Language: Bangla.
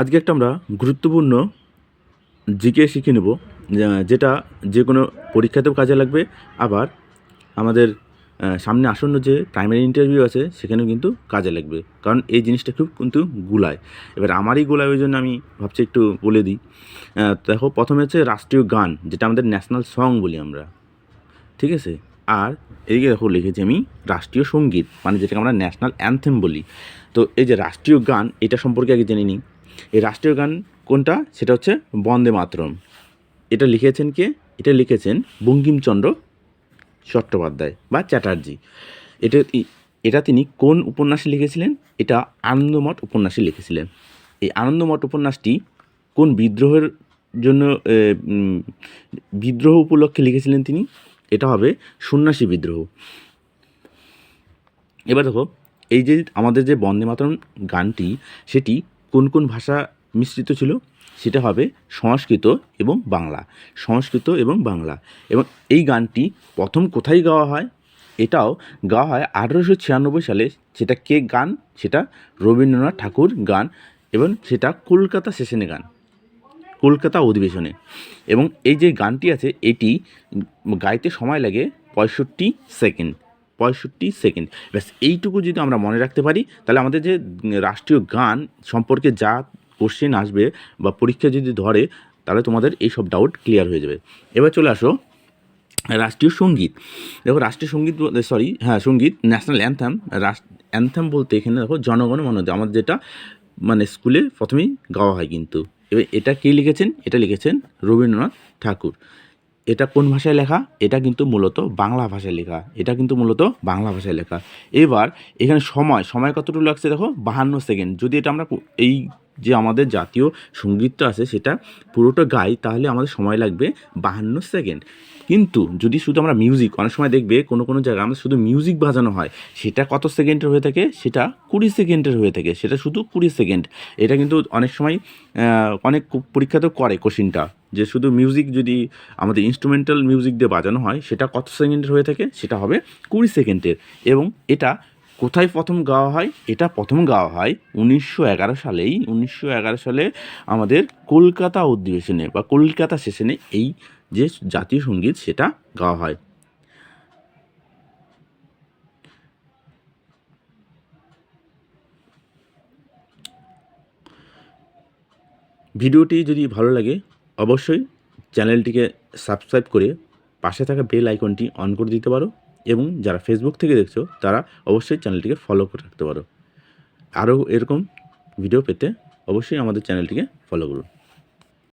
আজকে একটা আমরা গুরুত্বপূর্ণ জিকে শিখে নেব যেটা যে কোনো পরীক্ষাতেও কাজে লাগবে। আবার আমাদের সামনে আসন্ন যে প্রাইমারি ইন্টারভিউ আছে, সেখানেও কিন্তু কাজে লাগবে। কারণ এই জিনিসটা খুব কিন্তু গুলায়। এবার আমারই গোলায় ওই জন্য আমি ভাবছি একটু বলে দিই। দেখো, প্রথমে হচ্ছে রাষ্ট্রীয় গান, যেটা আমাদের ন্যাশনাল সং বলি আমরা। ঠিক আছে? আর এদিকে দেখো লিখেছি আমি রাষ্ট্রীয় সংগীত মানে যেটাকে আমরা ন্যাশনাল অ্যানথেম বলি। তো এই যে রাষ্ট্রীয় গান, এটা সম্পর্কে আগে জেনে নিই। এই রাষ্ট্রীয় গান কোনটা? সেটা হচ্ছে বন্দে মাতরম। এটা লিখেছেন কে? এটা লিখেছেন বঙ্কিমচন্দ্র চট্টোপাধ্যায় বা চ্যাটার্জি। এটা এটা তিনি কোন উপন্যাসে লিখেছিলেন? এটা আনন্দমঠ উপন্যাসে লিখেছিলেন। এই আনন্দমঠ উপন্যাসটি কোন বিদ্রোহের জন্য বিদ্রোহ উপলক্ষে লিখেছিলেন তিনি? এটা হবে সন্ন্যাসী বিদ্রোহ। এবার দেখো, এই যে আমাদের যে বন্দে মাতরম গানটি, সেটি কোন কোন ভাষা মিশ্রিত ছিল? সেটা হবে সংস্কৃত এবং বাংলা। সংস্কৃত এবং বাংলা। এবং এই গানটি প্রথম কোথায় গাওয়া হয়? এটাও গাওয়া হয় আঠেরোশো ছিয়ানব্বই সালে। সেটা কে গান? সেটা রবীন্দ্রনাথ ঠাকুর গান এবং সেটা কলকাতা সেশনে গান। কলকাতা অধিবেশনে। এবং এই যে গানটি আছে, এটি গাইতে সময় লাগে পঁয়ষট্টি সেকেন্ড পঁয়ষট্টি সেকেন্ড। ব্যাস, এইটুকু যদি আমরা মনে রাখতে পারি, তাহলে আমাদের যে রাষ্ট্রীয় গান সম্পর্কে যা কোশ্চেন আসবে বা পরীক্ষা যদি ধরে, তাহলে তোমাদের এই সব ডাউট ক্লিয়ার হয়ে যাবে। এবার চলে আসো রাষ্ট্রীয় সংগীত। দেখো, রাষ্ট্রীয় সংগীত সরি হ্যাঁ সংগীত ন্যাশনাল অ্যান্থাম অ্যান্থাম বলতে এখানে দেখো, জনগণ মন আমাদের যেটা মানে স্কুলে প্রথমেই গাওয়া হয় কিন্তু। এবার এটা কে লিখেছেন? এটা লিখেছেন রবীন্দ্রনাথ ঠাকুর। এটা কোন ভাষায় লেখা? এটা কিন্তু মূলত বাংলা ভাষায় লেখা। এটা কিন্তু মূলত বাংলা ভাষায় লেখা। এবার এখানে সময় সময় কতটুকু লাগছে দেখো? বাহান্ন সেকেন্ড। যদি এটা আমরা এই যে আমাদের জাতীয় সঙ্গীতটা আছে সেটা পুরোটা গাই, তাহলে আমাদের সময় লাগবে বাহান্ন সেকেন্ড। কিন্তু যদি শুধু আমরা মিউজিক অনেক সময় দেখবে কোনো কোনো জায়গায় আমাদের শুধু মিউজিক বাজানো হয়, সেটা কত সেকেন্ডের হয়ে থাকে? সেটা কুড়ি সেকেন্ডের হয়ে থাকে, সেটা শুধু কুড়ি সেকেন্ড। এটা কিন্তু অনেক সময় অনেক কো- পরীক্ষাতেও করে কোশ্চিনটা, যে শুধু মিউজিক যদি আমাদের ইনস্ট্রুমেন্টাল মিউজিক দিয়ে বাজানো হয়, সেটা কত সেকেন্ডের হয়ে থাকে? সেটা হবে কুড়ি সেকেন্ডের। এবং এটা কোথায় প্রথম গাওয়া হয়? এটা প্রথম গাওয়া হয় উনিশশো এগারো সালেই। উনিশশো এগারো সালে আমাদের কলকাতা অধিবেশনে বা কলকাতা সেশনে এই যে জাতীয় সংগীত সেটা গাওয়া হয়। ভিডিওটি যদি ভালো লাগে, অবশ্যই চ্যানেলটিকে সাবস্ক্রাইব করে পাশে থাকা বেল আইকনটি অন করে দিতে পারো। এবং যারা ফেসবুক থেকে দেখছ, তারা অবশ্যই চ্যানেলটিকে ফলো করে রাখতে পারো। আরও এরকম ভিডিও পেতে অবশ্যই আমাদের চ্যানেলটিকে ফলো করুন।